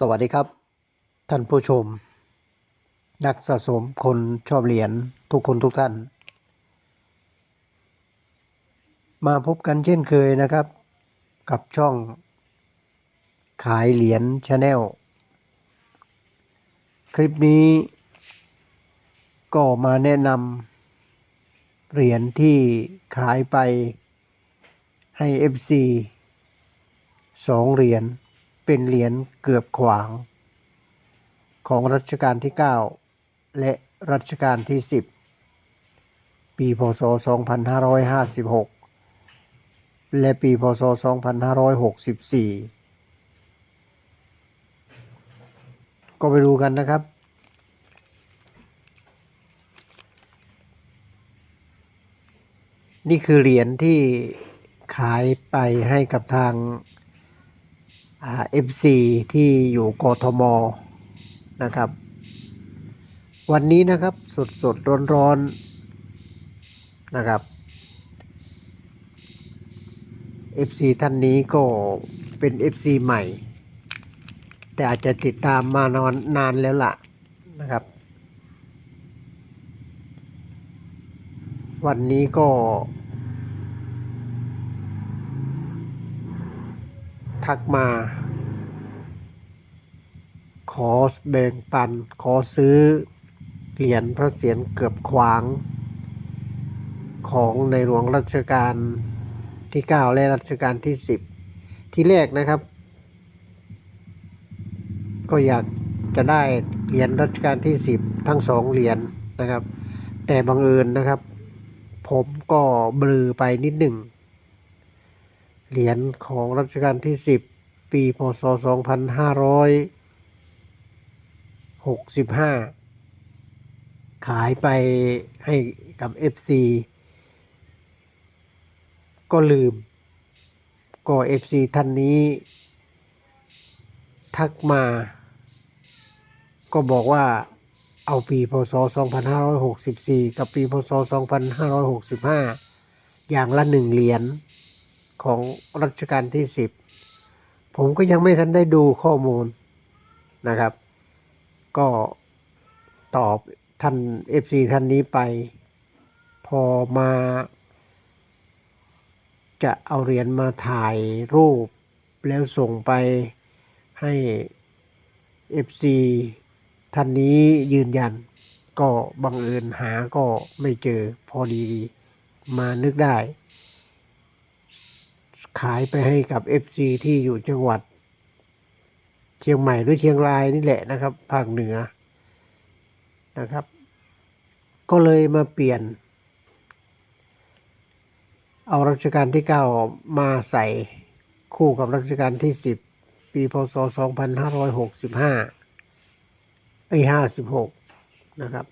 สวัสดีครับ ท่านผู้ชม นักสะสมคนชอบเหรียญทุกคนทุกท่าน มาพบกันเช่นเคยนะครับ กับช่อง ขายเหรียญชาแนลคลิปนี้ก็มาแนะนำเหรียญที่ขายไปให้ FC สองเหรียญ เป็นเหรียญเกือบขวาง ของรัชกาลที่ 9 และรัชกาลที่ 10 ปีพศ 2556 และปีพศ 2564 ก็ไปดูกันนะครับนี่คือเหรียญที่ขายไปให้กับทาง เอฟซีที่อยู่กทมนะครับ วันนี้นะครับสดสดร้อนร้อนๆนะครับ FC ท่านนี้ก็เป็น FC ใหม่ แต่อาจจะติดตามมานอนนานแล้วล่ะนะครับ วันนี้ก็ ทักมา ขอแบ่งปัน ขอซื้อ เหรียญพระเศียรเกือบขวาง ของในหลวงรัชกาลที่9และรัชกาลที่10ที่แรกนะครับ ก็อยากจะได้เหรียญรัชกาลที่10ทั้งสองเหรียญนะครับ แต่บังเอิญนะครับ ผมก็บลือไปนิดหนึ่ง เหรียญของรัชกาลที่ 10 ปีพศ 2565 ขายไปให้กับ FC ก็ลืม ก็ FC ท่านนี้ ทักมา ก็บอกว่าเอาปีพศ 2564 กับปีพศ 2565 อย่างละหนึ่งเหรียญ ของรัชกาลที่สิบผมก็ยังไม่ทันได้ดูข้อมูลนะครับ ก็ตอบท่านเอฟซีท่านนี้ไป พอมา จะเอาเหรียญมาถ่ายรูป แล้วส่งไปให้เอฟซีท่านนี้ยืนยัน ก็บังเอิญหาก็ไม่เจอพอดีมานึกได้ ขายไปให้กับ FC ที่อยู่จังหวัด เชียงใหม่หรือเชียงรายนี่แหละนะครับ ภาคเหนือนะครับ ก็เลยมาเปลี่ยน เอารัชกาลที่9มาใส่คู่กับรัชกาลที่10ปีพศ 2565ไอ้56 นะครับ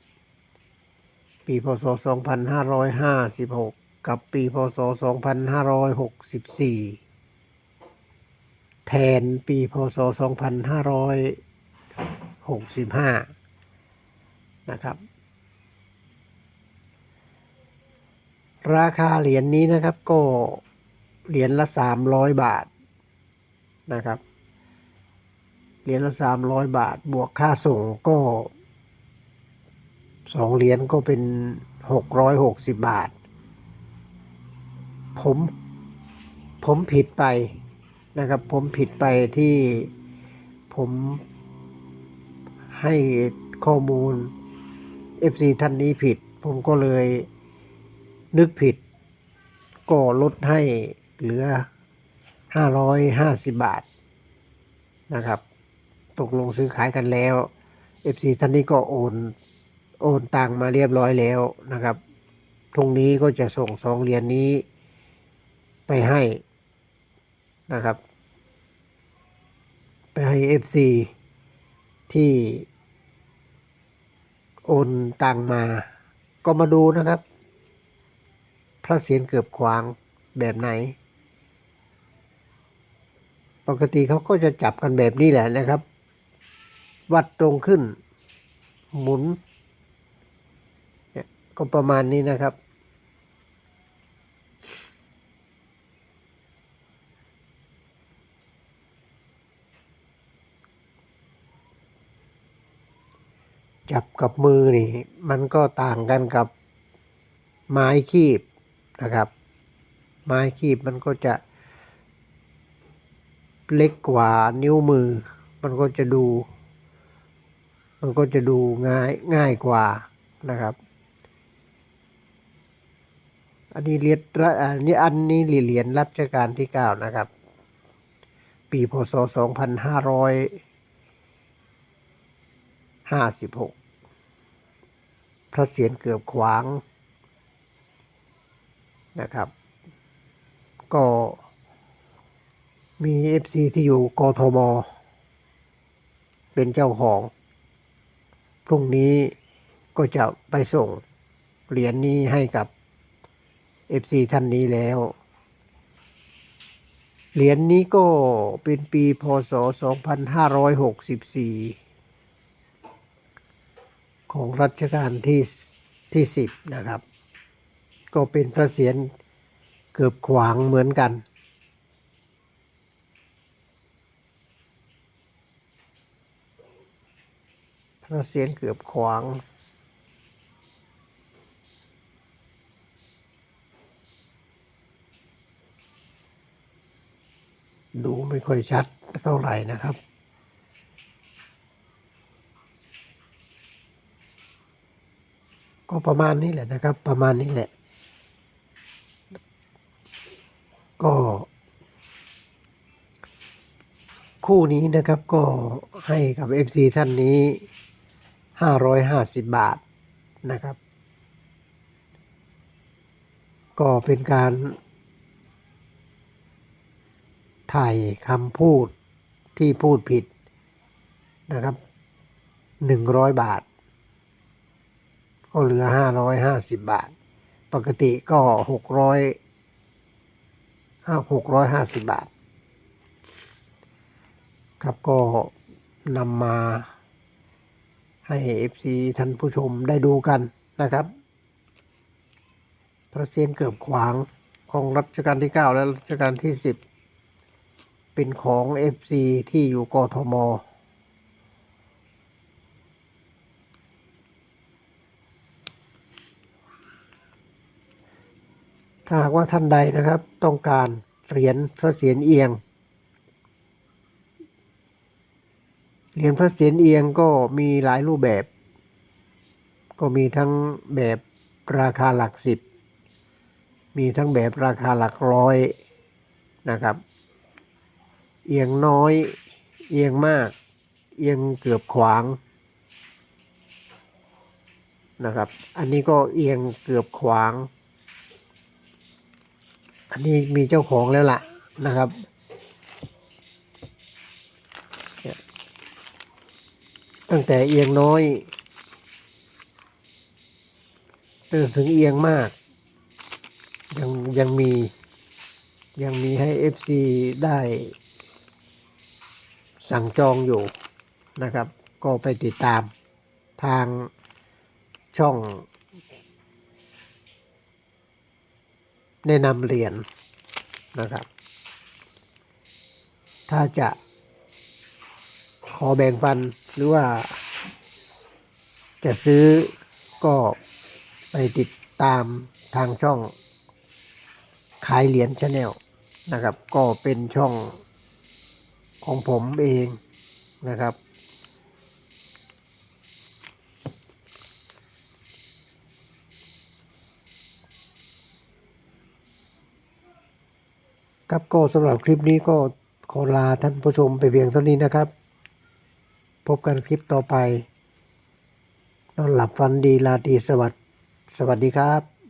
ปีพศ 2556 กับปีพศ 2564 แทนปีพศ 2565 นะครับ ราคาเหรียญนนี้นะครับก็เหรียญละ 300 บาทนะครับ เหรียญละ 300 บาทบวกค่าส่งก็สองเหรียญก็เป็น 660 บาท ผม ผมผิดไปนะครับ ผมผิดไปที่ผมให้ข้อมูล FC ท่านนี้ผิด ผมก็เลยนึกผิด ก็ลดให้เหลือ 550 บาทนะครับ ตกลงซื้อขายกันแล้ว FC ท่านนี้ก็โอนโอนตังมาเรียบร้อยแล้วนะครับ ตรงนี้ก็จะส่งสองเหรียญนนี้ ไปให้นะครับ ไปให้เอฟซีที่โอนตังมา ก็มาดูนะครับ พระเศียรเกือบขวางแบบไหน ปกติเขาก็จะจับกันแบบนี้แหละนะครับ วัดตรงขึ้น หมุนก็ประมาณนี้นะครับ จับกับมือนี่ มันก็ต่างกันกับไม้คีบนะครับ ไม้คีบมันก็จะเล็กกว่านิ้วมือ มันก็จะดู มันก็จะดูง่ายง่ายกว่านะครับ อันนี้เหรียญรัชอันนี้อันนี้เหรียญรัชกาลที่เก้านะครับ ปีพศสองพันห้าร้อย ห้าสิบหกพระเศียรเกือบขวางนะครับ ก็มีเอฟซีที่อยู่กทม เป็นเจ้าของ พรุ่งนี้ก็จะไปส่งเหรียญนี้ให้กับเอฟซีท่านนี้แล้ว เหรียญนี้ก็เป็นปีพศ 2564 ของรัชกาลที่ที่สิบนะครับ ก็เป็นพระเศียรเกือบขวางเหมือนกัน พระเศียรเกือบขวางดูไม่ค่อยชัดเท่าไหร่นะครับ ก็ประมาณนี้แหละนะครับ ประมาณนี้แหละ ก็ คู่นี้นะครับก็ให้กับ FC ท่านนี้ 550 บาทนะครับ ก็เป็นการถ่ายคำพูดที่พูดผิดนะครับหนึ่งร้อยบาท ก็เหลือห้าร้อยห้าสิบบาท ปกติก็หกร้อยห้าหกร้อยห้าสิบบาท ครับก็นำมาให้เอฟซีท่านผู้ชมได้ดูกันนะครับ พระเซียนเกือบขวางของรัชกาลที่เก้าและรัชกาลที่สิบเป็นของ FC ที่อยู่กทม ถ้าหากว่าท่านใดนะครับ ต้องการเหรียญพระเศียรเอียง เหรียญพระเศียรเอียงก็มีหลายรูปแบบ ก็มีทั้งแบบราคาหลักสิบ มีทั้งแบบราคาหลักร้อยนะครับ เอียงน้อย เอียงมาก เอียงเกือบขวางนะครับ อันนี้ก็เอียงเกือบขวาง อันนี้มีเจ้าของแล้วล่ะนะครับตั้งแต่เอียงน้อยจนถึงเอียงมาก ยังยังมียังมีให้ FC ได้สั่งจองอยู่นะครับ ก็ไปติดตามทางช่อง แนะนำเหรียญนะครับ ถ้าจะขอแบ่งปันหรือว่าจะซื้อก็ไปติดตามทางช่องขายเหรียญชาแนลนะครับ ก็เป็นช่องของผมเองนะครับ ครับก็สำหรับคลิปนี้ก็ขอลาท่านผู้ชมไปเพียงเท่านี้นะครับ พบกันคลิปต่อไป นอนหลับฝันดีลาตีสวัสดีสวัสดีครับ